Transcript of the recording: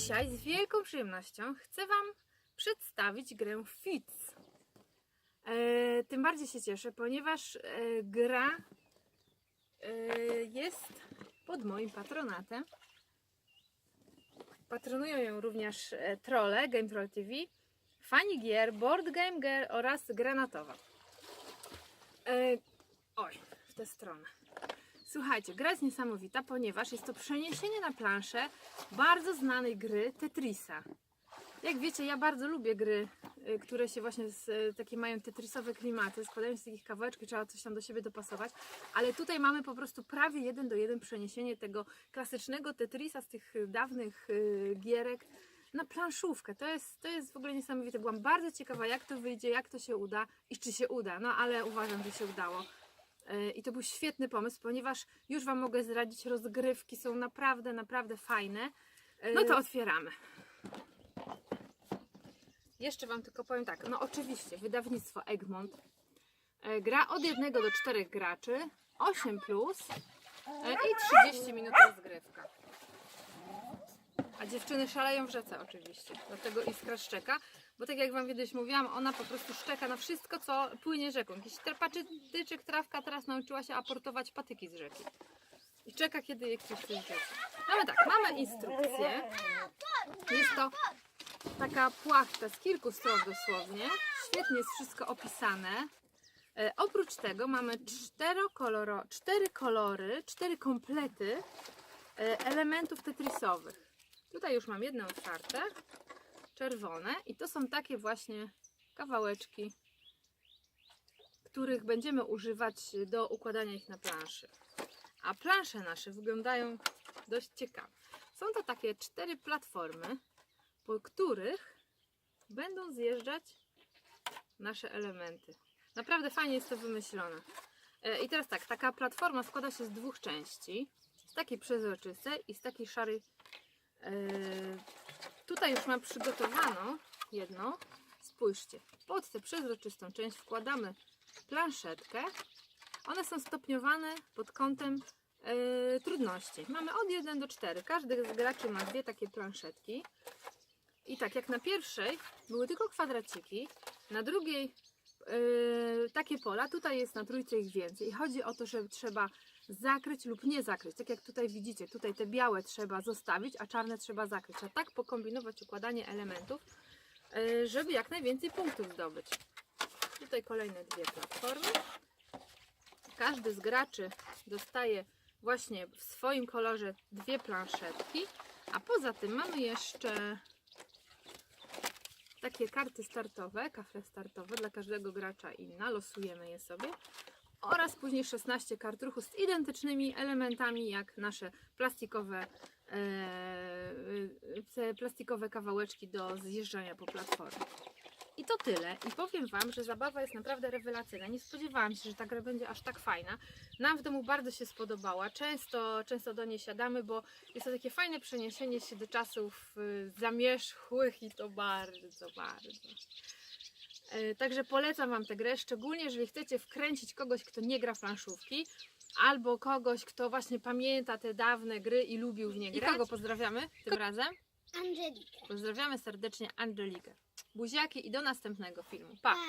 dzisiaj z wielką przyjemnością chcę Wam przedstawić grę Fits. E, tym bardziej się cieszę, ponieważ e, gra e, jest pod moim patronatem. Patronują ją również e, trolle, Game Troll TV, fani gier, Board Game Girl oraz Granatowa. E, oj, w tę stronę. Słuchajcie, gra jest niesamowita, ponieważ jest to przeniesienie na planszę bardzo znanej gry Tetrisa. Jak wiecie, ja bardzo lubię gry, y, które się właśnie z, y, takie mają tetrisowe klimaty, składają się z takich kawałeczków, trzeba coś tam do siebie dopasować, ale tutaj mamy po prostu prawie jeden do jeden przeniesienie tego klasycznego Tetrisa z tych dawnych y, gierek na planszówkę. To jest, to jest w ogóle niesamowite. Byłam bardzo ciekawa, jak to wyjdzie, jak to się uda i czy się uda, no ale uważam, że się udało. Y, I to był świetny pomysł, ponieważ już Wam mogę zdradzić, rozgrywki są naprawdę, naprawdę fajne. No to otwieramy. Jeszcze Wam tylko powiem tak, no oczywiście, wydawnictwo Egmont. E, Gra od 1 do 4 graczy, 8 plus e, i 30 minut rozgrywka. A dziewczyny szaleją w rzece oczywiście, dlatego iskra szczeka, bo tak jak Wam kiedyś mówiłam, ona po prostu szczeka na wszystko, co płynie rzeką. Jakiś patyczek, trawka teraz nauczyła się aportować patyki z rzeki. I czeka, kiedy je ktoś rzuci. Mamy tak, mamy instrukcję. Jest to taka płachta z kilku stron dosłownie. Świetnie jest wszystko opisane. E, oprócz tego mamy czterokoloro, cztery kolory, cztery komplety e, elementów tetrisowych. Tutaj już mam jedno otwarte, czerwone i to są takie właśnie kawałeczki, których będziemy używać do układania ich na planszy. A plansze nasze wyglądają dość ciekawe. Są to takie cztery platformy, po których będą zjeżdżać nasze elementy. Naprawdę fajnie jest to wymyślone. E, I teraz tak, taka platforma składa się z dwóch części. Z takiej przezroczystej i z takiej szarej. E, Tutaj już mam przygotowaną jedną. Spójrzcie, pod tę przezroczystą część wkładamy planszetkę. One są stopniowane pod kątem e, trudności. Mamy od 1 do 4. Każdy z graczy ma dwie takie planszetki. I tak jak na pierwszej były tylko kwadraciki, na drugiej yy, takie pola, tutaj jest na trójce ich więcej. I chodzi o to, że trzeba zakryć lub nie zakryć. Tak jak tutaj widzicie, tutaj te białe trzeba zostawić, a czarne trzeba zakryć. A tak pokombinować układanie elementów, yy, żeby jak najwięcej punktów zdobyć. Tutaj kolejne dwie platformy. Każdy z graczy dostaje właśnie w swoim kolorze dwie planszetki, a poza tym mamy jeszcze takie karty startowe, kafle startowe dla każdego gracza inna, losujemy je sobie. Oraz później 16 kart ruchu z identycznymi elementami jak nasze plastikowe, e, e, plastikowe kawałeczki do zjeżdżania po platformie. I to tyle. I powiem Wam, że zabawa jest naprawdę rewelacyjna. Nie spodziewałam się, że ta gra będzie aż tak fajna. Nam w domu bardzo się spodobała. Często, często do niej siadamy, bo jest to takie fajne przeniesienie się do czasów y, zamierzchłych i to bardzo, bardzo. E, Także polecam Wam tę grę, szczególnie jeżeli chcecie wkręcić kogoś, kto nie gra w planszówki, albo kogoś, kto właśnie pamięta te dawne gry i lubił w nie grać. I kogo pozdrawiamy tym razem? Angelikę. Pozdrawiamy serdecznie Angelikę. Buziaki i do następnego filmu. Pa! Pa.